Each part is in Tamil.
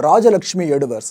ராஜலக்ஷ்மி எடுவர்ஸ்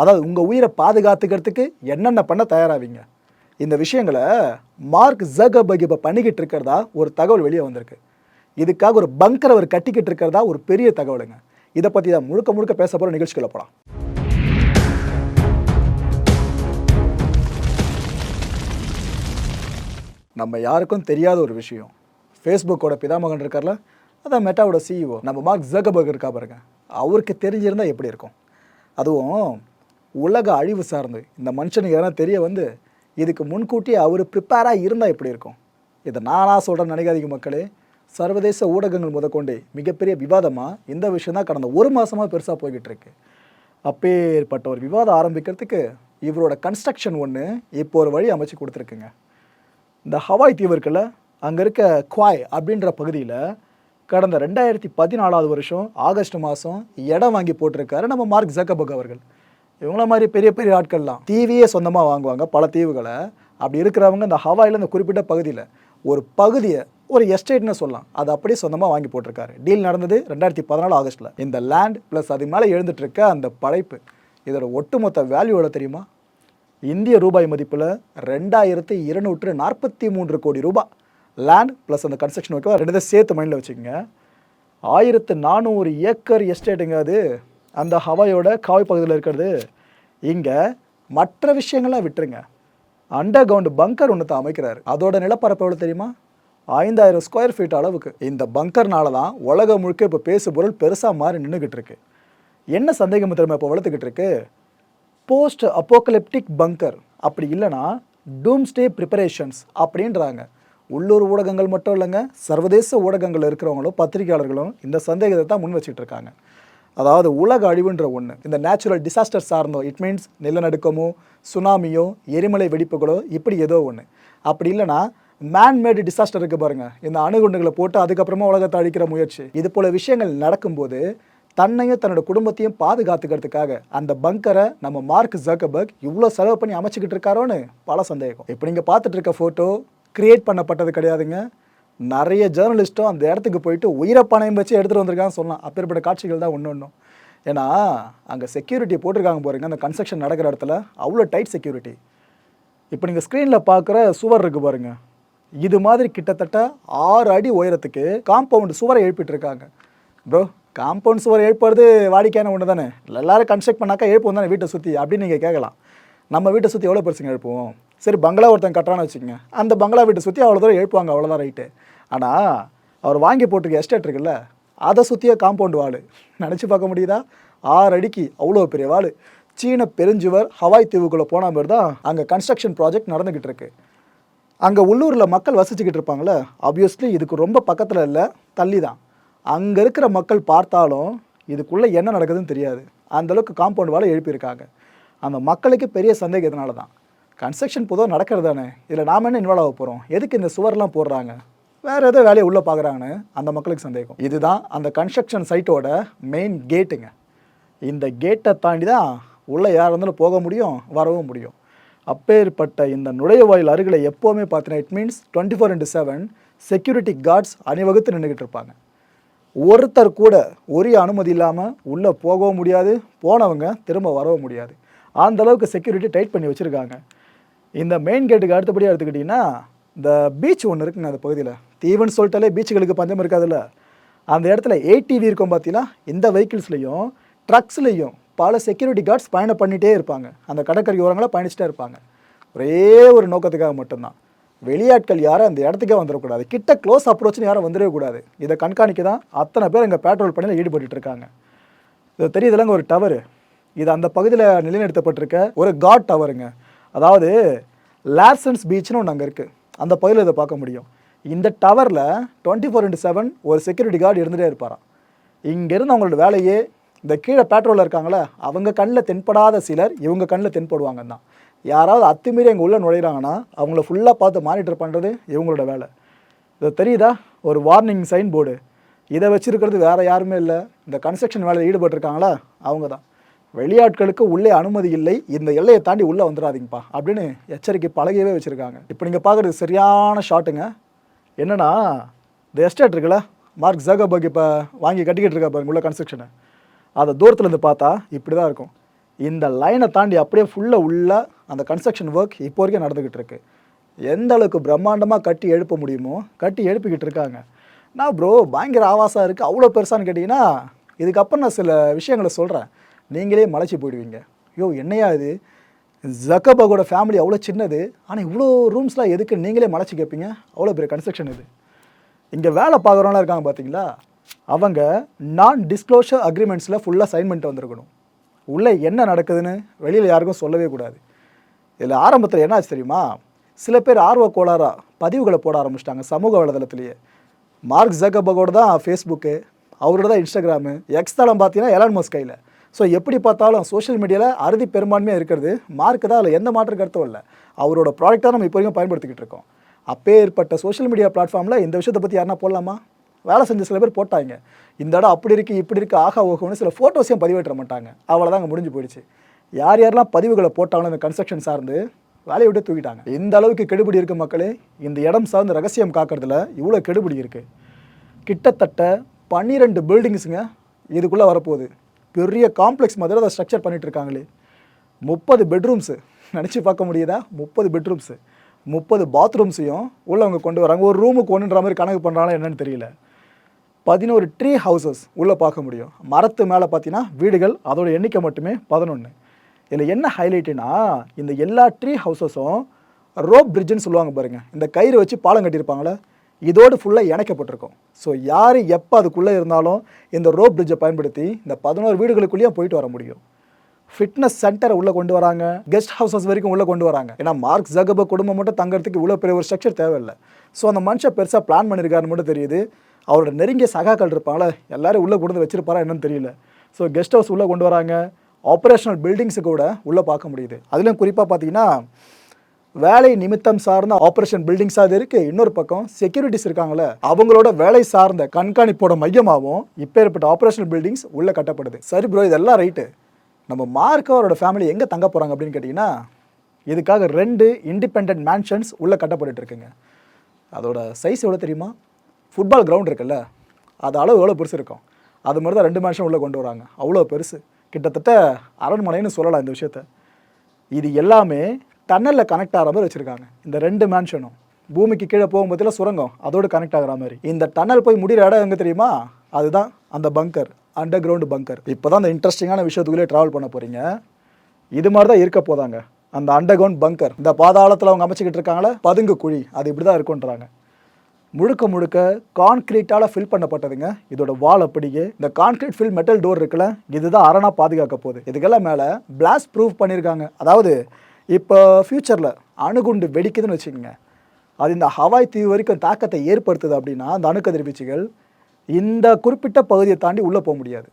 அதாவது உங்கள் உயிரை பாதுகாத்துக்கிறதுக்கு என்னென்ன பண்ண தயாராவீங்க? இந்த விஷயங்களை மார்க் ஜகபக் இப்போ பண்ணிக்கிட்டு இருக்கிறதா ஒரு தகவல் வெளியே வந்திருக்கு. இதுக்காக ஒரு பங்கர் அவர் கட்டிக்கிட்டு இருக்கிறதா ஒரு பெரிய தகவலுங்க. இதை பற்றி தான் முழுக்க முழுக்க பேச போகிற நிகழ்ச்சிகளை போகலாம் நம்ம யாருக்கும் தெரியாத ஒரு விஷயம். ஃபேஸ்புக்கோட பிதாமகன் இருக்கார்ல அதான் மெட்டாவோட சிஇஓ நம்ம மார்க் ஜகபர்க் இருக்கா பாருங்க. அவருக்கு தெரிஞ்சிருந்தால் எப்படி இருக்கும்? அதுவும் உலக அழிவு சார்ந்து இந்த மனுஷனுக்கு எதனா தெரிய வந்து இதுக்கு முன்கூட்டியே அவர் ப்ரிப்பேராக இருந்தால் எப்படி இருக்கும். இதை நானாக சொல்கிறேன்னு நினைக்காதீங்க மக்களே. சர்வதேச ஊடகங்கள் முதற்கொண்டு மிகப்பெரிய விவாதமாக இந்த விஷயம் தான் கடந்த ஒரு மாதமாக பெருசாக போய்கிட்டு இருக்கு. அப்பேற்பட்ட ஒரு விவாதம் ஆரம்பிக்கிறதுக்கு இவரோட கன்ஸ்ட்ரக்ஷன் ஒன்று இப்போ ஒரு வழி அமைச்சு கொடுத்துருக்குங்க. இந்த ஹவாய் தீவு இருக்குல்ல அங்கே இருக்க குவாய் அப்படின்ற பகுதியில் கடந்த ரெண்டாயிரத்தி பதினாலாவது வருஷம் ஆகஸ்ட் மாதம் இடம் வாங்கி போட்டிருக்காரு நம்ம மார்க் ஜக்கபக் அவர்கள். இவங்கள மாதிரி பெரிய பெரிய ஆட்கள்லாம் தீவியே சொந்தமாக வாங்குவாங்க பல தீவுகளை. அப்படி இருக்கிறவங்க இந்த ஹவாயில் இந்த குறிப்பிட்ட பகுதியில் ஒரு பகுதியை ஒரு எஸ்டேட்னு சொல்லலாம். அது அப்படியே சொந்தமாக வாங்கி போட்டிருக்காரு. டீல் நடந்தது ரெண்டாயிரத்தி பதினாலு ஆகஸ்ட்டில் இந்த லேண்ட் ப்ளஸ் அது மேலே எழுந்துட்டுருக்க அந்த படைப்பு இதோட ஒட்டுமொத்த வேல்யூ எவ்வளோ தெரியுமா? இந்திய ரூபாய் மதிப்பில் ரெண்டாயிரத்தி இருநூற்று நாற்பத்தி மூன்று கோடி ரூபாய் லேண்ட் ப்ளஸ் அந்த கன்ஸ்ட்ரக்ஷன் ஓகேவா ரெண்டு சேர்த்து மைண்டில் வச்சுக்கோங்க. ஆயிரத்து நானூறு ஏக்கர் எஸ்டேட்டுங்க அது. அந்த ஹவாயோட காவி பகுதியில் இருக்கிறது. இங்கே மற்ற விஷயங்கள்லாம் விட்டுருங்க. அண்டர் கிரவுண்ட் பங்கர் ஒன்று தான் அமைக்கிறாரு. அதோட நிலப்பரப்பு எவ்வளோ தெரியுமா? ஐந்தாயிரம் ஸ்கொயர் ஃபீட் அளவுக்கு. இந்த பங்கர்னால தான் உலகம் முழுக்க இப்போ பேசு பொருள் பெருசாக மாறி நின்றுக்கிட்டு இருக்கு. என்ன சந்தேகம் திறமை இப்போ வளர்த்துக்கிட்டு இருக்கு? போஸ்ட் அப்போக்கலிப்டிக் பங்கர் அப்படி இல்லைன்னா டூம்ஸ்டே ப்ரிப்பரேஷன்ஸ் அப்படின்றாங்க. உள்ளூர் ஊடகங்கள் மட்டும் இல்லைங்க சர்வதேச ஊடகங்கள் இருக்கிறவங்களும் பத்திரிகையாளர்களும் இந்த சந்தேகத்தை தான் முன் வச்சுட்டு இருக்காங்க. அதாவது உலக அழிவுன்ற ஒன்று இந்த நேச்சுரல் டிசாஸ்டர் சார்ந்தோ இட் மீன்ஸ் நிலநடுக்கமோ சுனாமியோ எரிமலை வெடிப்புகளோ இப்படி ஏதோ ஒன்று அப்படி இல்லைன்னா மேன்மேடு டிசாஸ்டர் இருக்குது பாருங்கள் இந்த அணுகுண்டுகளை போட்டு அதுக்கப்புறமா உலகத்தை அழிக்கிற முயற்சி. இது போல விஷயங்கள் நடக்கும்போது தன்னையும் தன்னோட குடும்பத்தையும் பாதுகாத்துக்கிறதுக்காக அந்த பங்கரை நம்ம மார்க் ஜக்கபர்க் இவ்வளோ செலவு பண்ணி அமைச்சுக்கிட்டு இருக்காரோன்னு பல சந்தேகம். இப்போ நீங்கள் பார்த்துட்டு இருக்க ஃபோட்டோ கிரியேட் பண்ணப்பட்டது கிடையாதுங்க. நிறைய ஜேர்னலிஸ்ட்டும் அந்த இடத்துக்கு போயிட்டு உயிரை பணம் வச்சு எடுத்துகிட்டு வந்திருக்காங்கன்னு சொல்லலாம். அப்பேற்பட்ட காட்சிகள் தான் ஒன்று ஒன்றும் ஏன்னா அங்கே செக்யூரிட்டி போட்டிருக்காங்க பாருங்க. அந்த கன்ஸ்ட்ரக்ஷன் நடக்கிற இடத்துல அவ்வளோ டைட் செக்யூரிட்டி இப்போ நீங்கள் ஸ்க்ரீனில் பார்க்குற சுவர் இருக்குது பாருங்கள் இது மாதிரி கிட்டத்தட்ட ஆறு அடி உயரத்துக்கு காம்பவுண்ட் சுவரை எழுப்பிட்டு இருக்காங்க. ப்ரோ காம்பவுண்ட் சுவர் எழுப்புறது வாடிக்கையான ஒன்று தானே எல்லாரும் கன்ஸ்ட்ரக்ட் பண்ணாக்கா எழுப்பும் தானே வீட்டை சுற்றி அப்படின்னு நீங்கள் கேட்கலாம். நம்ம வீட்டை சுற்றி எவ்வளோ பெருசுங்க எழுப்புவோம்? சரி பங்களா ஒருத்தன் கட்டுறான்னு வச்சுக்கோங்க. அந்த பங்களா வீட்டை சுற்றி அவ்வளோ தூரம் எழுப்புவாங்க அவ்வளோதான் ரைட்டு ஆனால் அவர் வாங்கி போட்டிருக்க எஸ்டேட் இருக்குல்ல அதை சுற்றியே காம்பவுண்ட் வாள். நினச்சி பார்க்க முடியுதா? ஆறு அடிக்கு அவ்வளோ பெரிய வாள். சீன பெருஞ்சுவர் ஹவாய் தீவுக்குள்ளே போன மாதிரி தான் அங்கே கன்ஸ்ட்ரக்ஷன் ப்ராஜெக்ட் நடந்துக்கிட்டு இருக்கு. அங்கே உள்ளூரில் மக்கள் வசிச்சுக்கிட்டு இருப்பாங்களே ஆப்வியஸ்லி இதுக்கு ரொம்ப பக்கத்தில் இல்லை தள்ளி தான். அங்கே இருக்கிற மக்கள் பார்த்தாலும் இதுக்குள்ளே என்ன நடக்குதுன்னு தெரியாது. அந்தளவுக்கு காம்பவுண்ட் வாழை எழுப்பியிருக்காங்க. அந்த மக்களுக்கு பெரிய சந்தேகம் இதனால தான் கன்ஸ்ட்ரக்ஷன் பொதுவாக நடக்கிறது தானே இதில் நாம் என்ன இன்வால்வ் ஆக போகிறோம் எதுக்கு இந்த சுவர்லாம் போடுறாங்க? வேறு ஏதோ வேலையை உள்ளே பார்க்குறாங்கன்னு அந்த மக்களுக்கு சந்தேகம். இதுதான் அந்த கன்ஸ்ட்ரக்ஷன் சைட்டோட மெயின் கேட்டுங்க இந்த கேட்டை தாண்டி தான் உள்ளே யார் இருந்தாலும் போக முடியும் வரவும் முடியும். அப்பேற்பட்ட இந்த நுழைவாயில் அருகில் எப்போவுமே பார்த்தீங்கன்னா it means twenty four into seven security guards அணிவகுத்து நின்றுக்கிட்டு இருப்பாங்க. ஒருத்தர் கூட ஒரே அனுமதி இல்லாமல் உள்ளே போகவும் முடியாது போனவங்க திரும்ப வரவும் முடியாது. அந்த அளவுக்கு செக்யூரிட்டி டைட் பண்ணி வச்சுருக்காங்க. இந்த மெயின் கேட்டுக்கு அடுத்தபடியாக எடுத்துக்கிட்டிங்கன்னா இந்த பீச் ஒன்று இருக்குங்க அந்த பகுதியில். தீவுன்னு சொல்லிட்டாலே பீச்சுகளுக்கு பஞ்சம் இருக்காதுல்ல. அந்த இடத்துல ஏடிவி இருக்கும் பார்த்தீங்கன்னா இந்த வெஹிக்கிள்ஸ்லையும் ட்ரக்ஸ்லேயும் பல செக்யூரிட்டி கார்ட்ஸ் பயணம் பண்ணிகிட்டே இருப்பாங்க. அந்த கடற்கரை ஓரங்களாக பயணிச்சுட்டே இருப்பாங்க. ஒரே ஒரு நோக்கத்துக்காக மட்டும்தான். வெளியாட்கள் யாரும் அந்த இடத்துக்கே வந்துடக்கூடாது. கிட்ட க்ளோஸ் அப்ரோச்னு யாரும் வந்துடவே கூடாது இதை கண்காணிக்க தான் அத்தனை பேர் இங்கே பேட்ரோல் பணியில் ஈடுபட்டு இருக்காங்க. இது தெரியுதுலங்க ஒரு டவரு இது அந்த பகுதியில் நிலைநிறுத்தப்பட்டிருக்க ஒரு காட் டவருங்க அதாவது லார்சன்ஸ் பீச்னு ஒன்று அங்கே இருக்குது அந்த பகுதியில் இதை பார்க்க முடியும். இந்த டவரில் டுவெண்ட்டி ஃபோர் இன்ட்டு செவன் ஒரு செக்யூரிட்டி கார்டு இருந்துகிட்டே இருப்பாராம். இங்கேருந்து அவங்களோட வேலையே இந்த கீழே பேட்ரோலில் இருக்காங்களே அவங்க கண்ணில் தென்படாத சிலர் இவங்க கண்ணில் தென்படுவாங்க தான். யாராவது அத்துமீறி எங்கள் உள்ளே நுழையிறாங்கன்னா அவங்கள ஃபுல்லாக பார்த்து மானிட்டர் பண்ணுறது இவங்களோட வேலை. இது தெரியுதா? ஒரு வார்னிங் சைன் போர்டு இதை வச்சுருக்கிறது வேறு யாருமே இல்லை. இந்த கன்ஸ்ட்ரக்ஷன் வேலையில் ஈடுபட்டிருக்காங்களா? அவங்க தான். வெளியாட்களுக்கு உள்ளே அனுமதி இல்லை. இந்த எல்லையை தாண்டி உள்ளே வந்துடாதீங்கப்பா. அப்படின்னு எச்சரிக்கை பழகியவே வச்சுருக்காங்க. இப்போ நீங்கள் பார்க்குறது சரியான ஷாட்டுங்க. என்னன்னா இந்த எஸ்டேட் இருக்குல்ல மார்க் ஜகபர்க் இப்போ வாங்கி கட்டிக்கிட்டு இருக்கா பாருங்க உள்ள கன்ஸ்ட்ரக்ஷனை அதை தூரத்துலேருந்து பார்த்தா இப்படி தான் இருக்கும். இந்த லைனை தாண்டி அப்படியே ஃபுல்லாக உள்ள அந்த கன்ஸ்ட்ரக்ஷன் ஒர்க் இப்போ வரைக்கும் நடந்துக்கிட்டு இருக்கு. எந்த அளவுக்கு பிரம்மாண்டமாக கட்டி எழுப்ப முடியுமோ கட்டி எழுப்பிக்கிட்டு இருக்காங்க. நான் ப்ரோ பயங்கர ஆவாசம் இருக்குது அவ்வளோ பெருசான்னு கேட்டிங்கன்னா இதுக்கப்புறம் நான் சில விஷயங்களை சொல்கிறேன் நீங்களே மலைச்சி போயிடுவீங்க. ஐயோ என்னையா இது? ஜக்கபாகோட ஃபேமிலி அவ்வளோ சின்னது ஆனால் இவ்வளோ ரூம்ஸ்லாம் எதுக்கு நீங்களே மலைச்சி கேட்பீங்க அவ்வளோ பெரிய கன்ஸ்ட்ரக்ஷன் இது. இங்கே வேலை பார்க்குறவங்களாம் இருக்காங்க பார்த்தீங்களா அவங்க நான் டிஸ்க்ளோஷர் அக்ரிமெண்ட்ஸில் ஃபுல்லாக சைன் பண்ணிட்டு வந்திருக்கணும். உள்ளே என்ன நடக்குதுன்னு வெளியில் யாருக்கும் சொல்லவே கூடாது. இதில் ஆரம்பத்தில் என்ன ஆச்சு தெரியுமா? சில பேர் ஆர்வ கோளாறாக பதிவுகளை போட ஆரம்பிச்சிட்டாங்க சமூக வலைதளத்திலேயே. மார்க் ஜக்கபகோட தான் ஃபேஸ்புக்கு அவரோட தான் இன்ஸ்டாகிராமு எக்ஸ் தளம் பார்த்தீங்கன்னா எலான் மஸ்க் கையில். ஸோ எப்படி பார்த்தாலும் சோஷியல் மீடியாவில் அறுதி பெரும்பான்மையாக இருக்கிறது. மார்க் தான் அதில் எந்த மாற்று கருத்தும் இல்லை. அவரோட ப்ராடக்டாக நம்ம இப்போ வரைக்கும் பயன்படுத்திக்கிட்டு இருக்கோம். அப்பேற்பட்ட சோஷியல் மீடியா பிளாட்ஃபார்மில் இந்த விஷயத்தை பற்றி யாருனா போடலாமா? வேலை செஞ்ச சில பேர் போட்டாங்க. இந்த இடம் அப்படி இருக்குது இப்படி இருக்குது ஆகா ஓகோன்னு சில ஃபோட்டோஸையும் பதிவேற்ற மாட்டாங்க? அவ்வளோதான் அங்கே முடிஞ்சு போயிடுச்சு. யார் யாரெல்லாம் பதிவுகளை போட்டாங்களோ இந்த கன்ஸ்ட்ரக்ஷன் சார்ந்து வேலையை விட்டு தூக்கிட்டாங்க. இந்த அளவுக்கு கெடுபிடி இருக்குது மக்களே. இந்த இடம் சார்ந்த ரகசியம் காக்கிறதுல இவ்வளோ கெடுபிடி இருக்குது கிட்டத்தட்ட பன்னிரெண்டு பில்டிங்ஸுங்க இதுக்குள்ளே வரப்போகுது. பெரிய காம்ப்ளெக்ஸ் மாதிரி அதை ஸ்ட்ரக்சர் பண்ணிட்டு இருக்காங்களே முப்பது பெட்ரூம்ஸு நினச்சி பார்க்க முடியுதா? முப்பது பெட்ரூம்ஸு முப்பது பாத்ரூம்ஸையும் உள்ளே அவங்க கொண்டு வராங்க. ஒரு ரூமுக்கு ஒன்றுன்ற மாதிரி கணக்கு பண்ணுறாங்களா என்னன்னு தெரியல. பதினோரு ட்ரீ ஹவுசஸ் உள்ளே பார்க்க முடியும். மரத்து மேலே பார்த்தீங்கன்னா வீடுகள் அதோட எண்ணிக்கை மட்டுமே பதினொன்று இதில் என்ன ஹைலைட்டுனா இந்த எல்லா ட்ரீ ஹவுசஸும் ரோப் பிரிட்ஜுன்னு சொல்லுவாங்க பாருங்கள் இந்த கயிறு வச்சு பாலம் கட்டியிருப்பாங்களே இதோடு ஃபுல்லாக இணைக்கப்பட்டிருக்கும். ஸோ யார் எப்போ அதுக்குள்ளே இருந்தாலும் இந்த ரோப் பிரிட்ஜை பயன்படுத்தி இந்த பதினோரு வீடுகளுக்குள்ளேயும் போயிட்டு வர முடியும். ஃபிட்னஸ் சென்டரை உள்ளே கொண்டு வராங்க. கெஸ்ட் ஹவுசஸ் வரைக்கும் உள்ளே கொண்டு வராங்க. ஏன்னா மார்க் ஜகப குடும்பம் மட்டும் தங்கிறதுக்கு இவ்வளோ பெரிய ஒரு ஸ்ட்ரக்சர் தேவையில்லை. ஸோ அந்த மனுஷன் பெருசாக பிளான் பண்ணியிருக்காருன்னு மட்டும் தெரியுது. அவரோட நெருங்கிய சகாக்கள் இருப்பாங்களே எல்லாரும் உள்ளே கொண்டு வந்து வச்சிருப்பாரா என்னன்னு தெரியல. ஸோ கெஸ்ட் ஹவுஸ் உள்ளே கொண்டு வராங்க. ஆப்ரேஷனல் பில்டிங்ஸு கூட உள்ளே பார்க்க முடியுது. அதுலேயும் குறிப்பாக பார்த்தீங்கன்னா வேலை நிமித்தம் சார்ந்த ஆப்ரேஷன் பில்டிங்ஸாக அது இருக்குது இன்னொரு பக்கம் செக்யூரிட்டிஸ் இருக்காங்களே அவங்களோட வேலை சார்ந்த கண்காணிப்போட மையமாகவும் இப்போ ஏற்பட்ட ஆப்ரேஷனல் பில்டிங்ஸ் உள்ளே கட்டப்படுது. சரி ப்ரோ இதெல்லாம் ரைட்டு நம்ம மார்க் அவரோட ஃபேமிலி எங்கே தங்க போகிறாங்க அப்படின்னு கேட்டிங்கன்னா இதுக்காக ரெண்டு இண்டிபெண்ட் மேன்ஷன்ஸ் உள்ளே கட்டப்பட்டு இருக்குங்க. அதோட சைஸ் எவ்வளோ தெரியுமா? ஃபுட்பால் கிரவுண்ட் இருக்குல்ல அது அளவு எவ்வளோ பெருசு இருக்கும்? அது மாதிரி தான் ரெண்டு மேன்ஷன் உள்ளே கொண்டு வராங்க. அவ்வளோ பெருசு. கிட்டத்தட்ட அரண்மனைன்னு சொல்லலாம் இந்த விஷயத்த. இது எல்லாமே டன்னலில் கனெக்ட் ஆகிற மாதிரி வச்சுருக்காங்க. இந்த ரெண்டு மேன்ஷனும் பூமிக்கு கீழே போகும்போதில் சுரங்கம். அதோடு கனெக்ட் ஆகிற மாதிரி. இந்த டன்னல் போய் முடிகிற இடம் எங்கே தெரியுமா? அதுதான் அந்த பங்கர் அண்டர் கிரவுண்டு பங்கர் இப்போ தான் அந்த இன்ட்ரெஸ்டிங்கான விஷயத்துக்குள்ளே ட்ராவல் பண்ண போகிறீங்க இது மாதிரி தான் இருக்க போதாங்க. அந்த அண்டர் கிரவுண்ட் பங்கர் இந்த பாதாளத்தில் அவங்க அமைச்சிக்கிட்டு இருக்காங்களே பதுங்கு குழி. அது இப்படி தான் இருக்குன்றாங்க முழுக்க முழுக்க கான்கிரீட்டால் ஃபில் பண்ணப்பட்டதுங்க. இதோட வால் அப்படியே இந்த கான்கிரீட் ஃபில் மெட்டல் டோர் இருக்குல்ல இதுதான் அரணா பாதுகாக்க போகுது. இதுக்கெல்லாம் மேலே பிளாஸ்ட் ப்ரூஃப் பண்ணியிருக்காங்க. அதாவது இப்போ ஃப்யூச்சரில் அணுகுண்டு வெடிக்குதுன்னு வச்சுக்கோங்க. அது இந்த ஹவாய் தீவு வரைக்கும் தாக்கத்தை ஏற்படுத்துது அப்படின்னா அந்த அணுக்கதிர்வீச்சுகள் இந்த குறிப்பிட்ட பகுதியை தாண்டி உள்ளே போக முடியாது.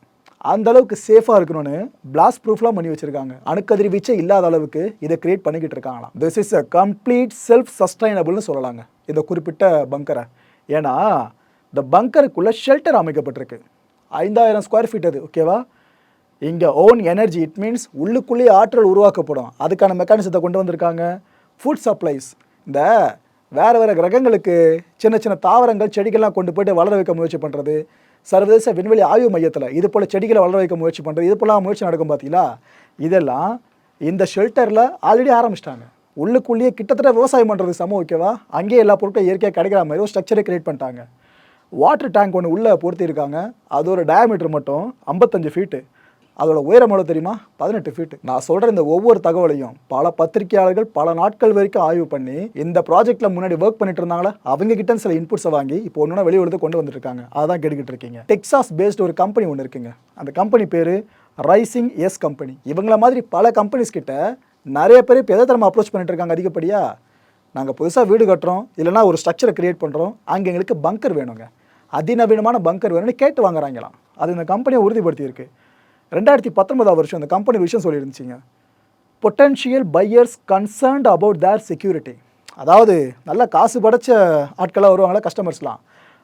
அந்த அளவுக்கு சேஃபாக இருக்கணும்னு பிளாஸ்ட் ப்ரூஃப்லாம் பண்ணி வச்சிருக்காங்க. அணுக்கதிர்வீச்சே இல்லாத அளவுக்கு இதை கிரியேட் பண்ணிக்கிட்டு இருக்காங்களாம். This is a complete self சஸ்டைனபிள்னு சொல்லலாங்க இந்த குறிப்பிட்ட பங்கரை ஏன்னா இந்த பங்கருக்குள்ளே ஷெல்டர் அமைக்கப்பட்டிருக்கு. ஐந்தாயிரம் ஸ்கொயர் ஃபீட் அது ஓகேவா இங்கே ஓன் எனர்ஜி இட் மீன்ஸ் உள்ளுக்குள்ளேயே ஆற்றல் உருவாக்கப்படும். அதுக்கான மெக்கானிசத்தை கொண்டு வந்திருக்காங்க. ஃபுட் சப்ளைஸ் இந்த வேறு வேறு கிரகங்களுக்கு சின்ன சின்ன தாவரங்கள் செடிகள்லாம் கொண்டு போயிட்டு வளர வைக்க முயற்சி பண்ணுறது சர்வதேச விண்வெளி ஆய்வு மையத்தில் இது போல் செடிகளை வளர வைக்க முயற்சி பண்ணுறது இது போலாம் முயற்சி நடக்கும் பார்த்தீங்களா இதெல்லாம் இந்த ஷெல்டரில் ஆல்ரெடி ஆரம்பிச்சிட்டாங்க. உள்ளுக்குள்ளேயே கிட்டத்தட்ட விவசாயம் பண்ணுறது சமம் ஓகேவா அங்கேயே எல்லா பொருட்களும் இயற்கையாக கிடைக்கிற மாதிரி ஒரு ஸ்ட்ரக்சரை கிரியேட் பண்ணிட்டாங்க. வாட்டர் டேங்க் ஒன்று உள்ளே பொருத்தியிருக்காங்க அது ஒரு டயமீட்டர் மட்டும் ஐம்பத்தஞ்சு ஃபீட்டு அதோட உயரம் எவ்வளோ தெரியுமா? பதினெட்டு ஃபீட்டு நான் சொல்கிற இந்த ஒவ்வொரு தகவலையும் பல பத்திரிகையாளர்கள் பல நாட்கள் வரைக்கும் ஆய்வு பண்ணி இந்த ப்ராஜெக்ட்டில் முன்னாடி ஒர்க் பண்ணிட்டு இருந்தாங்களே? அவங்க கிட்ட சில இன்புட்ஸை வாங்கி இப்போ ஒன்று வெளியே எடுத்து கொண்டு வந்துருக்காங்க அதான் கேட்டுக்கிட்டு இருக்கீங்க. டெக்ஸாஸ் பேஸ்டு ஒரு கம்பெனி ஒன்று இருக்குங்க. அந்த கம்பெனி பேர் ரைசிங் எஸ் கம்பெனி இவங்கள மாதிரி பல கம்பெனிஸ் கிட்ட நிறைய பேர் இப்போ எதை தரமாக அப்ரோச் பண்ணிட்டு இருக்காங்க அதிகப்படியாக நாங்கள் புதுசாக வீடு கட்டுறோம். இல்லைனா ஒரு ஸ்ட்ரக்சரை கிரியேட் பண்ணுறோம் அங்கே எங்களுக்கு பங்கர் வேணுங்க. அதிநவீனமான பங்கர் வேணும்னு கேட்டு வாங்குறாங்களாம். அது இந்த கம்பெனியை உறுதிப்படுத்தியிருக்கு. ரெண்டாயிரத்தி பத்தொன்பதாம் வருஷம் அந்த கம்பெனி விஷயம் சொல்லியிருந்துச்சிங்க. Potential buyers concerned about their security அதாவது நல்ல காசு படைச்ச ஆட்களாக வருவாங்களா கஸ்டமர்ஸ்லாம்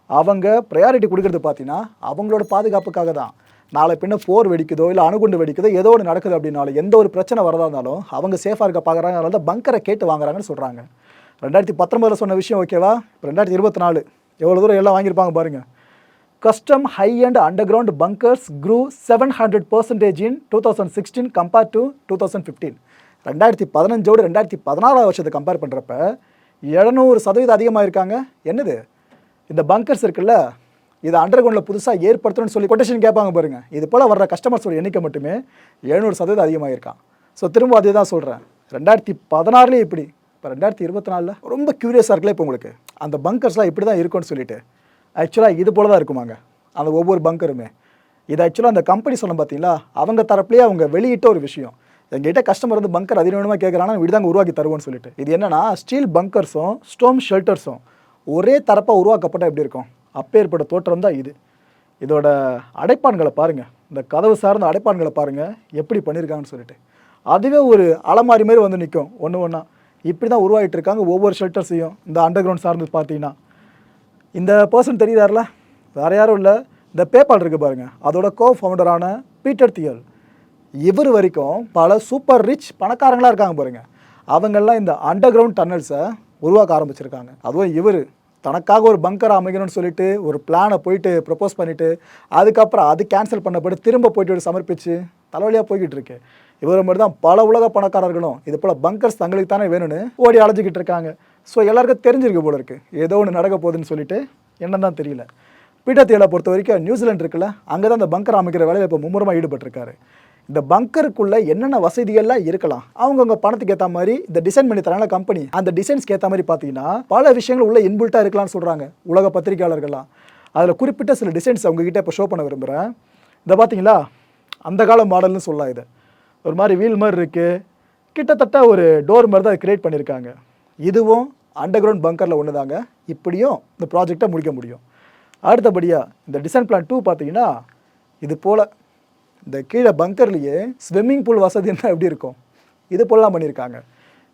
அவங்க ப்ரையாரிட்டி கொடுக்கறது பார்த்தீங்கன்னா அவங்களோட பாதுகாப்புக்காக தான். நாளை பின்ன போர் வெடிக்குதோ இல்லை அணுகுண்டு வெடிக்குதோ ஏதோ ஒன்று நடக்குது அப்படின்னாலும் எந்த ஒரு பிரச்சனை வரதா இருந்தாலும் அவங்க சேஃபாக இருக்க பார்க்குறாங்க அதனால தான் பங்கரை கேட்டு வாங்குறாங்கன்னு சொல்கிறாங்க ரெண்டாயிரத்தி பத்தொன்பதில் சொன்ன விஷயம் ஓகேவா இப்போ ரெண்டாயிரத்தி இருபத்தி நாலு. எவ்வளோ தூரம் எல்லாம் வாங்கியிருப்பாங்க பாருங்கள் custom high-end underground bunkers grew 700 percentage in 2016 compared to 2015 ரெண்டாயிரத்தி பதினஞ்சோடு ரெண்டாயிரத்தி பதினாறாவது வருஷத்தை கம்பேர் பண்ணுறப்ப எழுநூறு சதவீதம் அதிகமாக இருக்காங்க என்னது? இந்த பங்கர்ஸ் இருக்குல்ல இதை அண்டர்கிரவுண்டில் புதுசாக ஏற்படுத்தணும்னு சொல்லி கொட்டேஷன் கேட்பாங்க பாருங்கள் இது போல் வர்ற கஸ்டமர்ஸோட எண்ணிக்கை மட்டுமே எழுநூறு சதவீதம் அதிகமாக இருக்கான் ஸோ திரும்ப அதே தான் சொல்கிறேன் ரெண்டாயிரத்தி பதினாறுலேயே இப்படி இப்போ ரெண்டாயிரத்தி இருபத்தி நாலில் ரொம்ப க்யூரியஸாக இருக்குல்ல இப்போ உங்களுக்கு. அந்த பங்கர்ஸ்லாம் இப்படி தான் இருக்கும்னு சொல்லிட்டு. ஆக்சுவலாக இது போல தான் இருக்குமாங்க. அந்த ஒவ்வொரு பங்கருமே இது ஆக்சுவலாக அந்த கம்பெனி சொன்ன பார்த்தீங்களா அவங்க தரப்புலேயே அவங்க வெளியிட்ட ஒரு விஷயம். எங்கிட்ட கஸ்டமர் வந்து பங்கர் அதிகமாக கேட்குறாங்கன்னா வீடு உருவாக்கி தருவோம்னு சொல்லிட்டு. இது என்னென்னா ஸ்டீல் பங்கர்ஸும் ஸ்டோம் ஷெல்டர்ஸும் ஒரே தரப்பாக உருவாக்கப்பட்டால் எப்படி இருக்கும்? அப்பேற்பட்ட தோற்றம் தான் இது. இதோட அடைப்பான்களை பாருங்கள் இந்த கதவு சார்ந்த அடைப்பான்களை பாருங்கள் எப்படி பண்ணியிருக்காங்கன்னு சொல்லிட்டு. அதுவே ஒரு அலமாரி மாதிரி வந்து நிற்கும் ஒன்று ஒன்றா இப்படி தான் உருவாகிட்டு இருக்காங்க ஒவ்வொரு ஷெல்டர்ஸையும் இந்த அண்டர் கிரவுண்ட் சார்ந்து பார்த்தீங்கன்னா. இந்த பர்சன் தெரியுதாருல? வேறு யாரும் இல்லை. இந்த பேபால் இருக்குது பாருங்கள் அதோட கோ ஃபவுண்டரான பீட்டர் தியல் இவர் வரைக்கும் பல சூப்பர் ரிச் பணக்காரங்களாக இருக்காங்க பாருங்கள் அவங்கெல்லாம் இந்த அண்டர் கிரவுண்ட் டன்னல்ஸை உருவாக்க ஆரம்பிச்சிருக்காங்க. அதுவும் இவர் தனக்காக ஒரு பங்கர் அமைக்கணும்னு சொல்லிட்டு ஒரு பிளானை போயிட்டு ப்ரப்போஸ் பண்ணிவிட்டு அதுக்கப்புறம் அது கேன்சல் பண்ணப்பட்டு திரும்ப போயிட்டு சமர்ப்பித்து தலைவலியாக போய்கிட்டு இருக்கு. இவர் மாதிரி தான் பல உலக பணக்காரர்களும் இது போல் பங்கர்ஸ் தங்களுக்கு தானே வேணும்னு ஓடி அலைஞ்சிக்கிட்டு இருக்காங்க. ஸோ எல்லாருக்கும் தெரிஞ்சிருக்கு போல இருக்கு. ஏதோ ஒன்று நடக்க போகுதுன்னு சொல்லிட்டு என்னன்னு தான் தெரியல. பீட்டர் தியலை பொறுத்த வரைக்கும் நியூசிலாண்டு இருக்குல்ல அங்கே தான் அந்த பங்கர் அமைக்கிற வேலையில் இப்போ மும்முரமாக ஈடுபட்டிருக்காரு. இந்த பங்கருக்குள்ளே என்னென்ன வசதிகள்லாம் இருக்கலாம் அவங்கவுங்க பணத்துக்கு ஏற்ற மாதிரி இந்த டிசைன் பண்ணி தரான கம்பெனி அந்த டிசைன்ஸ்க்கு ஏற்ற மாதிரி பார்த்தீங்கன்னா பல விஷயங்கள் உள்ள இன்புல்ட்டாக இருக்கலாம்னு சொல்கிறாங்க உலக பத்திரிகையாளர்கள்லாம். அதில் குறிப்பிட்ட சில டிசைன்ஸ் அவங்ககிட்ட இப்போ ஷோ பண்ண விரும்புகிறேன் இதை பார்த்தீங்களா அந்த கால மாடல்னு சொல்லலாம் இது. ஒரு மாதிரி வீல் மாதிரி இருக்குது கிட்டத்தட்ட ஒரு டோர் மாதிரி தான் கிரியேட் பண்ணியிருக்காங்க இதுவும் அண்டர் கிரவுண்ட் பங்கரில் ஒன்று தாங்க இப்படியும் இந்த ப்ராஜெக்டை முடிக்க முடியும். அடுத்தபடியாக இந்த டிசைன் பிளான் டூ பார்த்தீங்கன்னா இது போல் இந்த கீழே பங்கர்லேயே ஸ்விம்மிங் பூல் வசதி என்ன எப்படி இருக்கும்? இது போலலாம் பண்ணியிருக்காங்க.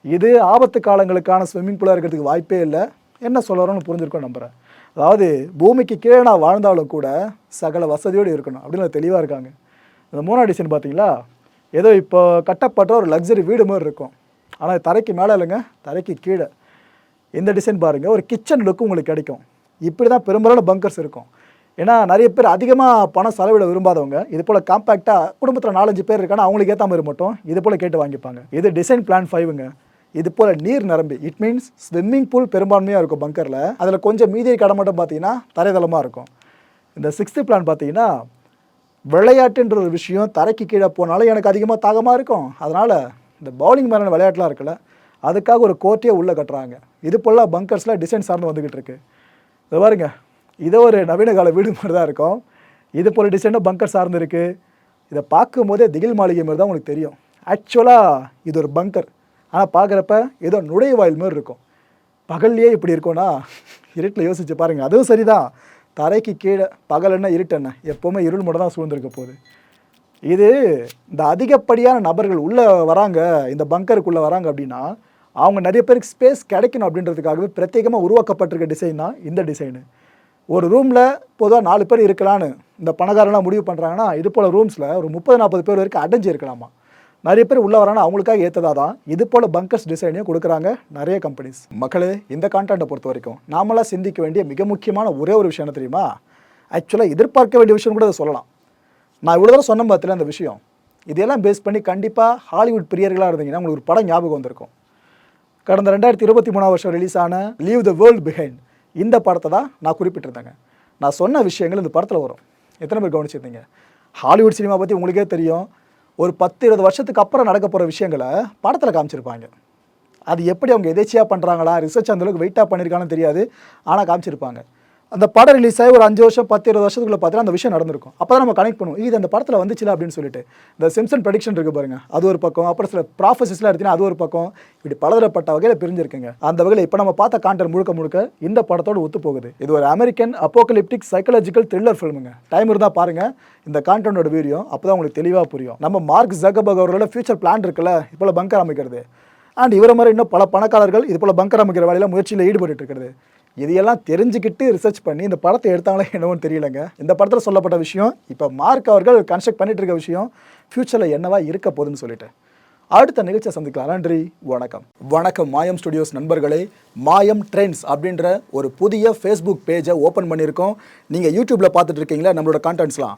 இது ஆபத்து காலங்களுக்கான ஸ்விம்மிங் பூலாக இருக்கிறதுக்கு வாய்ப்பே இல்லை. என்ன சொல்கிறோன்னு புரிஞ்சிருக்கோம் நம்புகிறேன் அதாவது பூமிக்கு கீழே நான் வாழ்ந்தாலும் கூட சகல வசதியோடு இருக்கணும் அப்படின்னு தெளிவாக இருக்காங்க. இந்த மூணாவது டிசைன் பார்த்தீங்களா? ஏதோ இப்போ கட்டப்பட்ட ஒரு லக்ஸரி வீடு மாதிரி இருக்கும். ஆனால் தரைக்கு மேலே இல்லைங்க. தரைக்கு கீழே. இந்த டிசைன் பாருங்கள் ஒரு கிச்சன் லுக்கு உங்களுக்கு கிடைக்கும். இப்படி தான் பெரும்பாலான பங்கர்ஸ் இருக்கும். ஏன்னா நிறைய பேர் அதிகமாக பணம் செலவிட விரும்பாதவங்க. இது போல் காம்பேக்டாக குடும்பத்தில் நாலஞ்சு பேர் இருக்கானா அவங்களுக்கு ஏற்ற மாதிரி மட்டும். இது போல் கேட்டு வாங்கிப்பாங்க. இது டிசைன் பிளான் ஃபைவுங்க இது போல் நீர் நிரம்பி. இட் மீன்ஸ் ஸ்விம்மிங் பூல் பெரும்பான்மையாக இருக்கும் பங்கரில் அதில் கொஞ்சம் மீதி கடை மட்டும் பார்த்தீங்கன்னா தரைதளமாக இருக்கும். இந்த சிக்ஸ்த்து பிளான் பார்த்தீங்கன்னா விளையாட்டுன்ற ஒரு விஷயம் தரைக்கு கீழே போனாலும் எனக்கு அதிகமாக தாகமாக இருக்கும். அதனால் இந்த பவுலிங் மாதிரியான விளையாட்டுலாம் இருக்குல்ல அதுக்காக ஒரு கோர்ட்டே உள்ளே கட்டுறாங்க. இது போல் பங்கர்ஸில் டிசைன் சார்ந்து வந்துக்கிட்டு இருக்கு. இதை பாருங்க இதோ ஒரு நவீன கால வீடு மாதிரி தான் இருக்கும். இது போல் டிசைனும் பங்கர் சார்ந்து இருக்குது இதை பார்க்கும்போதே திகில் மாளிகை மாதிரி தான் உங்களுக்கு தெரியும். ஆக்சுவலாக இது ஒரு பங்கர் ஆனால் பார்க்குறப்ப ஏதோ நுழைவாயில் மாதிரி இருக்கும். பகல்லையே இப்படி இருக்கும்னா இருட்டில் யோசிச்சு பாருங்கள் அதுவும் சரிதான். தரைக்கு கீழே பகல் என்ன இருட்டு என்ன? எப்போவுமே இருள் மட்டும் தான் சூழ்ந்திருக்க போகுது. இது இந்த அதிகப்படியான நபர்கள் உள்ளே வராங்க இந்த பங்கருக்குள்ளே வராங்க அப்படின்னா அவங்க நிறைய பேருக்கு ஸ்பேஸ் கிடைக்கணும் அப்படின்றதுக்காகவே பிரத்யேகமாக உருவாக்கப்பட்டிருக்க டிசைன் தான் இந்த டிசைனு ஒரு ரூமில் பொதுவாக நாலு பேர் இருக்கலான்னு இந்த பணக்காரனாக முடிவு பண்ணுறாங்கன்னா இது போல் ரூம்ஸில் ஒரு முப்பது நாற்பது பேர் வரைக்கும் அடைஞ்சு இருக்கலாமா? நிறைய பேர் உள்ள வரானா அவங்களுக்காக ஏற்றதா தான் இது போல் பங்கர்ஸ் டிசைனையும் கொடுக்குறாங்க நிறைய கம்பெனிஸ் மக்களே இந்த கான்டாக்டை பொறுத்த வரைக்கும் நாமளாக சிந்திக்க வேண்டிய மிக முக்கியமான ஒரே ஒரு விஷயம் என்ன தெரியுமா? ஆக்சுவலாக எதிர்பார்க்க வேண்டிய விஷயம் கூட அதை சொல்லலாம். நான் இவ்வளோ தூரம் சொன்ன பார்த்துல அந்த விஷயம். இதெல்லாம் பேஸ் பண்ணி கண்டிப்பாக ஹாலிவுட் பிரியர்களாக இருந்தீங்கன்னா உங்களுக்கு ஒரு படம் ஞாபகம் வந்திருக்கும். கடந்த ரெண்டாயிரத்தி இருபத்தி மூணாம் வருஷம் ரிலீஸ் ஆன லீவ் த வேர்ல்ட் பிஹைண்ட் இந்த படத்தை தான் நான் குறிப்பிட்டிருந்தேங்க. நான் சொன்ன விஷயங்கள் இந்த படத்தில் வரும். எத்தனை பேர் கவனிச்சிருந்தீங்க? ஹாலிவுட் சினிமா பற்றி உங்களுக்கே தெரியும். ஒரு பத்து இருபது வருஷத்துக்கு அப்புறம் நடக்க போகிற விஷயங்களை படத்தில் காமிச்சிருப்பாங்க. அது எப்படி அவங்க எதேச்சியாக பண்ணுறாங்களா ரிசர்ச் அந்தளவுக்கு வெயிட்டாக பண்ணியிருக்காங்கன்னு தெரியாது. ஆனால் காமிச்சிருப்பாங்க. அந்த படம் ரிலீஸ் ஆகி ஒரு அஞ்சு வருஷம் பத்து இருபது வருஷத்துக்குள்ள பார்த்தா அந்த விஷயம் நடந்திருக்கும். அப்போ தான் நம்ம கனெக்ட் பண்ணுவோம். இது அந்த படத்தில் வந்துச்சுல அப்படின்னு சொல்லிட்டு. இந்த சிம்சன் ப்ரடிக்ஷன் இருக்குது பாருங்க. அது ஒரு பக்கம். அப்புறம் சில ப்ராஃபஸஸ்லாம் எடுத்தீங்கன்னா அது ஒரு பக்கம். இப்படி பலதரப்பட்ட வகையில் பிரிஞ்சிருக்குங்க. அந்த வகையில் இப்போ நம்ம பார்த்த கான்டென்ட் முழுக்க முழுக்க இந்த படத்தோட ஒத்து போகுது. இது ஒரு அமெரிக்கன் அப்போக்கலிப்டிக் சைக்காலஜிக்கல் த்ரில்லர் ஃபில்முங்க டைம் இருந்தால் பாருங்க. இந்த கான்டென்ட்டோட வீடியோ அப்போ தான் உங்களுக்கு தெளிவாக புரியும். நம்ம மார்க் ஜகபக் அவர்களோட ஃபியூச்சர் பிளான் இருக்குல்ல? இப்போ பங்கர் அமைக்கிறது. அண்ட் இவரை மாதிரி இன்னும் பல பணக்காரர்கள் இது போல் பங்கர் அமைக்கிற வேலையில் முயற்சியில் ஈடுபட்டு இருக்கிறது. இதையெல்லாம் தெரிஞ்சுக்கிட்டு ரிசர்ச் பண்ணி இந்த படத்தை எடுத்தாங்களே என்னவோன்னு தெரியலங்க. இந்த படத்தில் சொல்லப்பட்ட விஷயம் இப்போ மார்க் அவர்கள் கன்ஸ்ட்ரக்ட் பண்ணிட்டு இருக்க விஷயம் ஃப்யூச்சரில் என்னவா இருக்க போகுதுன்னு சொல்லிட்டு. அடுத்த நிகழ்ச்சியை சந்திக்கலாம். நன்றி வணக்கம். வணக்கம் மாயம் ஸ்டுடியோஸ் நண்பர்களே. மாயம் ட்ரெண்ட்ஸ் அப்படின்ற ஒரு புதிய ஃபேஸ்புக் பேஜை ஓப்பன் பண்ணியிருக்கோம். நீங்கள் யூடியூப்பில் பார்த்துட்டு இருக்கீங்களா? நம்மளோட கான்டென்ட்ஸ்லாம்